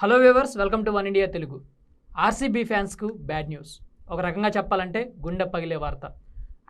Hello viewers welcome to one India Telugu. RCB ఫ్యాన్స్కు bad news. ఒక రకంగా చెప్పాలంటే గుండె పగిలే వార్త.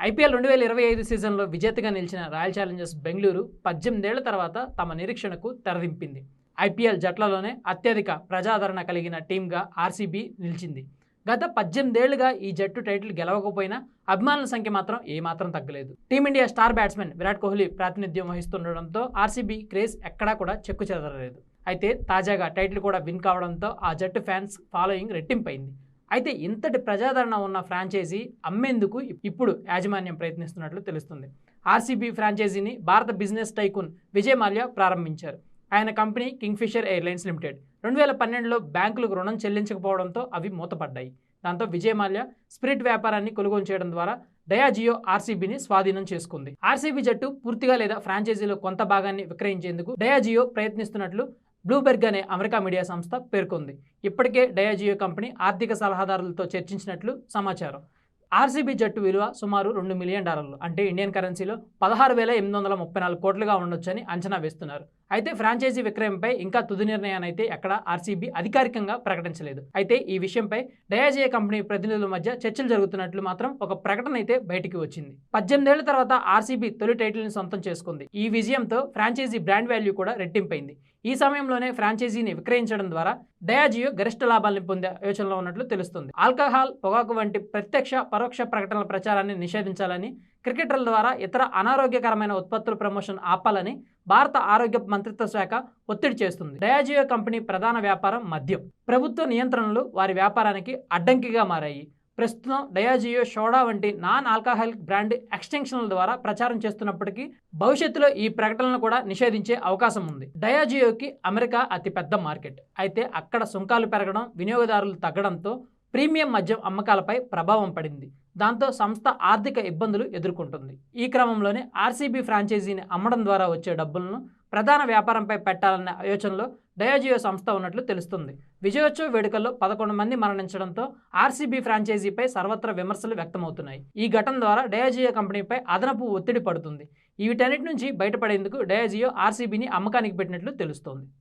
ఐపీఎల్ రెండు వేల ఇరవై ఐదు సీజన్లో విజేతగా నిలిచిన రాయల్ ఛాలెంజర్స్ బెంగళూరు పద్దెనిమిదేళ్ళ తర్వాత తమ నిరీక్షణకు తెరదింపింది. ఐపీఎల్ జట్లలోనే అత్యధిక ప్రజాదరణ కలిగిన టీంగా ఆర్సీబీ నిలిచింది. గత పద్దెనిమిదేళ్ళుగా ఈ జట్టు టైటిల్ గెలవకపోయినా అభిమానుల సంఖ్య మాత్రం ఏమాత్రం తగ్గలేదు. Team India star batsmen Virat Kohli ప్రాతినిధ్యం వహిస్తుండడంతో ఆర్సీబీ క్రేజ్ ఎక్కడా కూడా చెక్కు చెదరలేదు. అయితే తాజాగా టైటిల్ కూడా విన్ కావడంతో ఆ జట్టు ఫ్యాన్స్ ఫాలోయింగ్ రెట్టింపైంది. అయితే ఇంతటి ప్రజాదరణ ఉన్న ఫ్రాంచైజీ అమ్మేందుకు ఇప్పుడు యాజమాన్యం ప్రయత్నిస్తున్నట్లు తెలుస్తుంది. ఆర్సీబీ ఫ్రాంచైజీని భారత బిజినెస్ టైకూన్ విజయ్ మాల్యా ప్రారంభించారు. ఆయన కంపెనీ కింగ్ఫిషర్ ఎయిర్లైన్స్ లిమిటెడ్. రెండు వేల పన్నెండులో బ్యాంకులకు రుణం చెల్లించకపోవడంతో అవి మూతపడ్డాయి. దాంతో విజయ్ మాల్యా స్పిరిట్ వ్యాపారాన్ని కొనుగోలు చేయడం ద్వారా డయాజియో ఆర్సీబీని స్వాధీనం చేసుకుంది. ఆర్సీబీ జట్టు పూర్తిగా లేదా ఫ్రాంచైజీలో కొంత భాగాన్ని విక్రయించేందుకు డయాజియో ప్రయత్నిస్తున్నట్లు బ్లూబెర్గ్ అనే అమెరికా మీడియా సంస్థ పేర్కొంది. ఇప్పటికే డయాజియో కంపెనీ ఆర్థిక సలహాదారులతో చర్చించినట్లు సమాచారం. ఆర్సీబీ జట్టు విలువ సుమారు రెండు మిలియన్ డాలర్లు. అంటే ఇండియన్ కరెన్సీలో పదహారు వేల ఎనిమిది వందల ముప్పై నాలుగు కోట్లుగా ఉండొచ్చని అంచనా వేస్తున్నారు. అయితే ఫ్రాంచైజీ విక్రయంపై ఇంకా తుది నిర్ణయాన్ని అయితే ఎక్కడ ఆర్సీబీ అధికారికంగా ప్రకటించలేదు. అయితే ఈ విషయంపై డయాజియా కంపెనీ ప్రతినిధుల మధ్య చర్చలు జరుగుతున్నట్లు మాత్రం ఒక ప్రకటన అయితే బయటికి వచ్చింది. పద్దెనిమిదేళ్ళ తర్వాత ఆర్సీబీ తొలి టైటిల్ని సొంతం చేసుకుంది. ఈ విజయంతో ఫ్రాంచైజీ బ్రాండ్ వాల్యూ కూడా రెట్టింపైంది. ఈ సమయంలోనే ఫ్రాంచైజీని విక్రయించడం ద్వారా డయాజియో గరిష్ట లాభాలను పొందే యోచనలో ఉన్నట్లు తెలుస్తుంది. ఆల్కహాల్ పొగాకు వంటి ప్రత్యక్ష పరోక్ష ప్రకటనల ప్రచారాన్ని నిషేధించాలని క్రికెటర్ల ద్వారా ఇతర అనారోగ్యకరమైన ఉత్పత్తుల ప్రమోషన్ ఆపాలని భారత ఆరోగ్య మంత్రిత్వ శాఖ ఒత్తిడి చేస్తుంది. డయాజియో కంపెనీ ప్రధాన వ్యాపారం మద్యం. ప్రభుత్వ నియంత్రణలు వారి వ్యాపారానికి అడ్డంకిగా మారాయి. ప్రస్తుతం డయాజియో షోడా వంటి నాన్ ఆల్కహాలిక్ బ్రాండ్ ఎక్స్టెన్షన్ల ద్వారా ప్రచారం చేస్తున్నప్పటికీ భవిష్యత్తులో ఈ ప్రకటనలు కూడా నిషేధించే అవకాశం ఉంది. డయాజియోకి అమెరికా అతిపెద్ద మార్కెట్. అయితే అక్కడ సుంకాలు పెరగడం వినియోగదారులు తగ్గడంతో ప్రీమియం మద్యం అమ్మకాలపై ప్రభావం పడింది. దాంతో సంస్థ ఆర్థిక ఇబ్బందులు ఎదుర్కొంటుంది. ఈ క్రమంలోనే ఆర్సీబీ ఫ్రాంచైజీని అమ్మడం ద్వారా వచ్చే డబ్బులను ప్రధాన వ్యాపారంపై పెట్టాలనే ఆలోచనలో డయాజియో సంస్థ ఉన్నట్లు తెలుస్తుంది. విజయోత్సవ వేడుకల్లో పదకొండు మంది మరణించడంతో ఆర్సీబీ ఫ్రాంచైజీపై సర్వత్రా విమర్శలు వ్యక్తమవుతున్నాయి. ఈ ఘటన ద్వారా డయాజియో కంపెనీపై అదనపు ఒత్తిడి పడుతుంది. వీటన్నిటి నుంచి బయటపడేందుకు డయాజియో ఆర్సీబీని అమ్మకానికి పెట్టినట్లు తెలుస్తోంది.